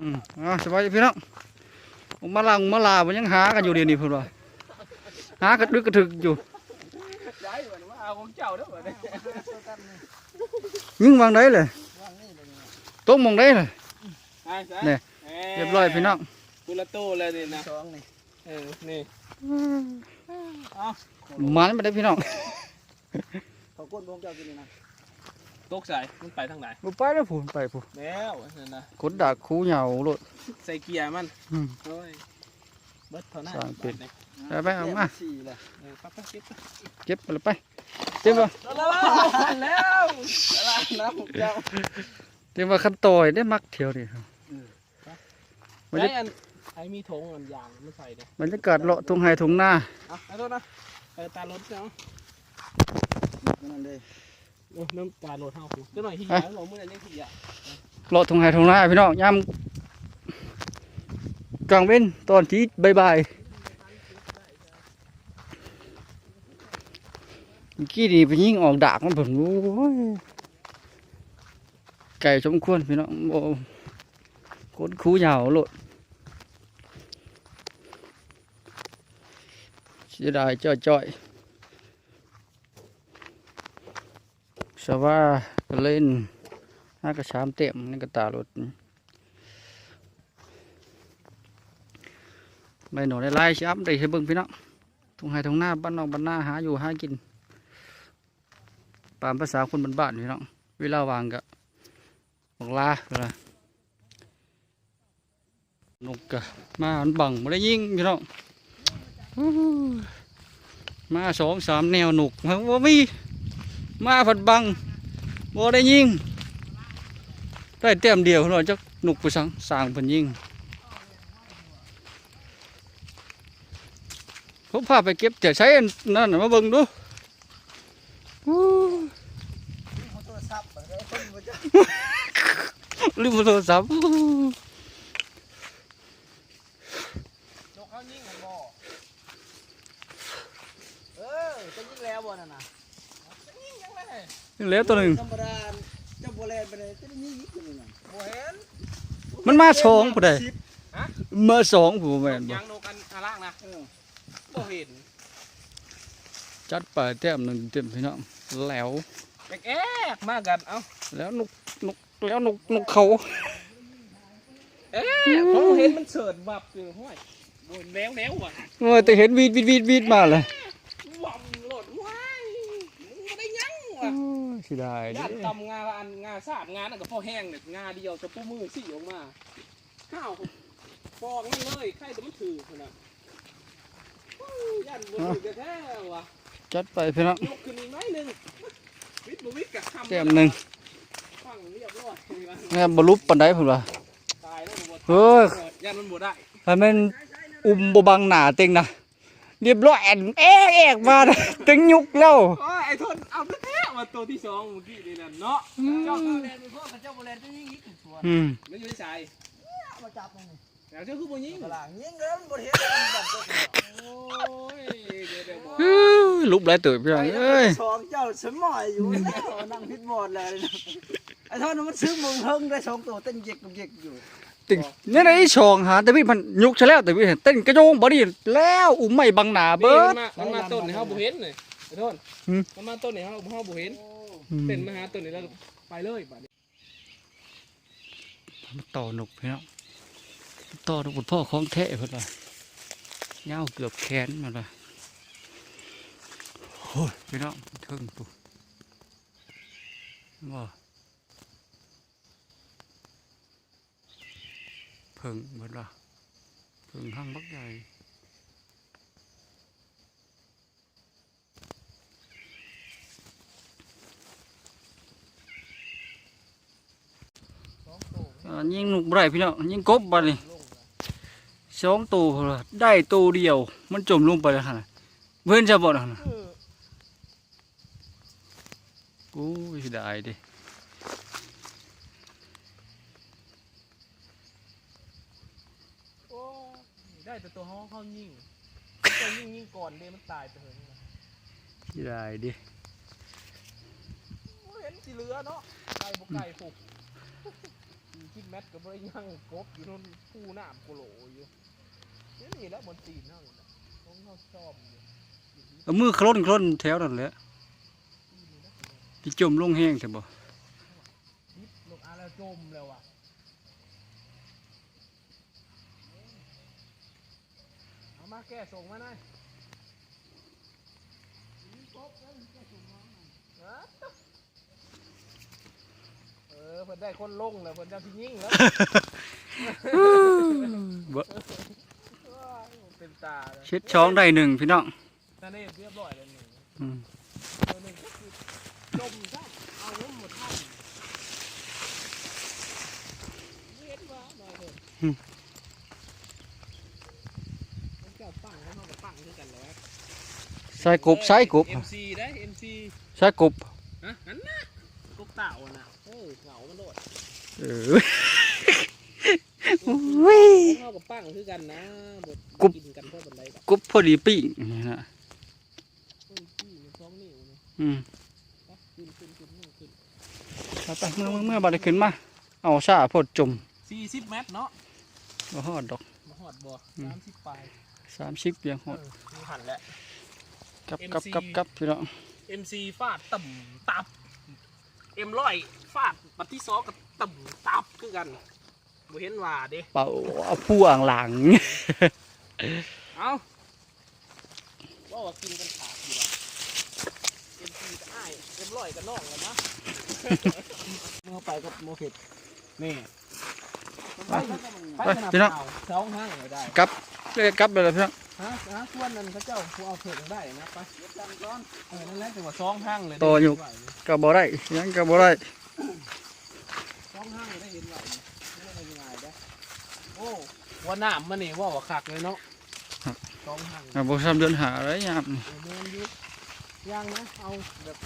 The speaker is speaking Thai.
อืมอ่าสบายดีพี่น้องออกมาลังมาลามันยังหากันอยู่เดี๋ยวนี้พุ่นว่าหากระดึกกระถึกอยู่ได้เหมือนว่าเอาของเจ้าเด้อเหมือนยิงวางได้เลยตกมองได้เลยเนี่ยเรียบร้อยพี่น้องกุละโตเลยนี่นะสองนี่เออนี่มันไม่ได้พี่น้องเขากดวงเจ้ากินนี่นะ ตกใส่มันไปทางไหนบ่ไปแล้วพุ่นไปพุ่นแล้วนั่นนะกดดักคูเหยาโลดใส่เกียร์มันอืม โอ้ยเบิดเท่านั้นสร้างเป็นบาทไปไปเอามา สี่เลยเออปั๊บปั๊บเก็บเก็บไปเลยไปเต็มว่าแล้วอะไรนะผมเจ้าเต็มว่าขั้นตอยได้มักเที่ยวนี่ครับบรรไอ้ยาอันไอ้มีถงอันยางไม่ใส่เนี่ยบรรยากาศเลาะทุ่งไห้ทุ่งนาเอาไอ้โทษนะเออตารถเนาะนั่นเลย เออน้ำตารถเฮาคูก็หน่อยที่ยาหลงมื่อไหร่ยังที่ยาเลาะทุ่งไห้ทุ่งนาพี่น้องยามกลางเว้นตอนที่บ่ายๆเมื่อกี้นี่ไปยิงออกดากมันเพิ่นโอ้ยไก่สมควรพี่น้องบ่กดคูยาวโลดเสียดายจ้อยๆ สว่าก็เล่นห้ากระชามเต็มนี่ก็ตารถไม่หนูได้ไล่ช้ำได้ให้เบิ่งพี่น้องทุ่งไห้ทุ่งนาบ้านนอกบ้านหน้าหาอยู่หากินตามภาษาคนบ้านๆพี่น้องเวลาวางก็บอกลาเวลานกกะมาอันบังไม่ได้ยิงพี่น้องมาสองสามแนวหนุกมันว่ามี มาผัดบังบ่ได้ยิงได้เต็มเดียวพี่องจักหนุกไปสังสางเพิ่นยิงผมพาไปเก็บจะใช้นั่นมาเบิ่งดูอู้มตอร์ซับลืมโทรศัพท์นกเขายิงกันบ่เออจะยิงแล้วบ่นั่นน่ะ เหลือตัวหนึ่งธรรมดาเจ้าโบแลนไปเลยจะได้ยิงอีกคนนึงน่ะบ่เห็นมันมาสองผู้ใดฮะมาสองผู้แม่นบ่ยางนกอันอาล่างนะบ่เห็นจัดไปแต้มหนึ่งเต็มพี่น้องแล้วแอกแอกมากันเอ้าแล้วนกนกแล้วนกนกเขาเอ๊ะผมเห็นมันเสิร์ชวับอยู่ห้วยบนแล้วแล้วว่ะเออแต่เห็นวีดวีดวีดวีดมาเลย วับโหลดว้ายมึงบ่ได้ยัง โอ้ ว่ะยเสิได้เด้ญาติตำงาอันงาสาดงานั่นก็พอแห้งเนี่ยงาเดียวจะปูมือสี่ออกมาข้าวฟองนี่เลยใครจะมันถือขนาดอู้ยันบนถือแท้ๆว่ะจัดไปพี่น้องยกขึ้นอีกหน้อยหนึงวิทย์บ่วิทย์กับคำแต้มหนึ่งฟังเรียบร้อยแม่บรรลุปานใดพุ่นว่า ตายแล้วบ่เฮ้ยยันมันบ่ได้ถ้าแม่นอุ้มบ่บังหน้าเต็งนะเรียบร้อยแอนแอกแอกมานะตึงยุกแล้ว โอ้ มาตัวที่สองเมื่อกี้นี่นั่นเนาะเจ้าเจ้าโบแลนไปพวกกับเจ้าโบแลนจะยิงอีกตัวอืมไม่อยู่ในใจเอามาจับตรงนี้แล้วเจ้าคือบ่ยิงกระหล่างยิงแล้วมันบ่เห็นมันดับตัวโอ้ยเดี๋ยวเดี๋ยวบอกอื้อลุบหลายตัวพี่น้องเอ้ยสองเจ้าสมอยอยู่นั่งพิดหมดเลยไอ้ท่อนมันซื้อมึงเฮิงได้สองตัวเต้นเย็กกับเย็กอยู่ตึงเนี่ยไอ้ช่องหาแต่พี่มันยุกซะแล้วแต่พี่เห็นเต้นกระโจงบ่ดีแล้วอุ้มไม่บังหน้าเบินี่ดมันมามันมาต้นนี่เฮาบ่เห็นเลย ไอ้ทนหืม มันมาต้นนี่เฮาเฮาบ่เห็นอืมเต้นมาหาต้นนี่แล้วไปเลยบัดนี้ต่อนกพี่น้องต่อนกบนพ่อของแท้เพิ่นว่าเงาวเกือบแขนมาเลยโอ้ยพี่น้องเทิงปุ๊ว่าเพิ่งเพิ่นว่าเพิ่งห้างบักใหญ่อ่า ยิงนกบ่ได้พี่น้องยิงกบบัดนี่สองตัวพุ่นว่ะได้ตัวเดียว มันจมลงไปแล้วหั่นน่ะเพิ่นจะบ่นั่นน่ะโอ้ยเสิได้เดิโอ้ยได้แต่ตัวเฮาเฮายิงตัวยิงยิงก่อนเด้มันตายไปเถิงนะเสิได้เดิบ่เห็นสิเหลือเนาะไก่บ่ไก่ผูก สิบเมตรก็บ่ได้ยังกบอยู่นู่นผู้น้ำโกโหลอยู่นี่นี่แหล้วบนตีนเฮานี่แหละต้องเฮาซ่อมอยู่เอามือคล้นคล้นแถวนั่นแหละที่จมลงแห้งใช่บ่ยิบลงอาแล้วจมแล้วอะเอามาแก้ส่งมาหน่อยเออ เพิ่นได้คนลงแล้วเพิ่นจะพิยิ่งแล้วบ่ว้ายเป็นตาเลยเช็ดช้องได้หนึ่งพี่น้องตาเนตเรียบร้อยแล้วหนึ่งอืมตัวหนึ่งก็คือจมซะเอาเงินหมดท่านเวียนว่าหน่อยเถอะมันเจ้าปังแล้วมันก็ปังด้วยกันแล้วใส่กบใส่กบเอ็มซีได้เอ็มซีใส่กบ ฮะนั่นนะกบ เต่าน่ะเออเหงามันโดดเอออุ้ยเท่ากับปังคือกันนะบดกบกินกันเพื่อบันไดกับกบพอดีปิ้งนี่นะเฮ้ยพี่มันสองนิ้วนะอืมไปขึ้นขึ้นขึ้นขึ้นขึ้นเอาไปเมื่อเมื่อเมื่อบัดนี้ขึ้นมา เอาซาโพดจมสี่สิบเมตรเนาะบ่ฮอดดอกมาหอดบ่อืมสามสิบปลาย30เพียงฮอดเออมีหันแหละกับกับกับกับพี่น้อง MC ฟาดต่ำตับ เอ็มร้อยฟาดบัดที่สองกับต่ำตับคือกันบ่เห็นว่าเด้เป่าเอาผู้อ่างหลัง เอาว่าว่ากินกันขาดอยู่ว่ะ MC กับอ้ายเอ็มร้อยกับน้องกันนะเมื่อไปกับโมเฟตนี่ไปไปไปพี่น้อง สองห้างเลยได้ กลับเลยกลับไปเลยพี่น้อง ฮะฮะส่วนนั้นเขาเจ้าผู้เอาเถิงได้นะไปเดี๋ยวกันก่อนเออนั่นแหละจังหวะสองห้างเลยต่ออยู่ ก็บ่ได้ยังก็บ่ได้สองห้างเลยได้เห็นไหวนี่ไม่ได้ง่ายได้อโอ้ว่าน้ำมันนี่ว่าว่าคักเลยเนาะสองห้างอะบ่ซ้ำเดือนหาอะไรยามนี่ เออเดินอยุย่างนะเอาแบบ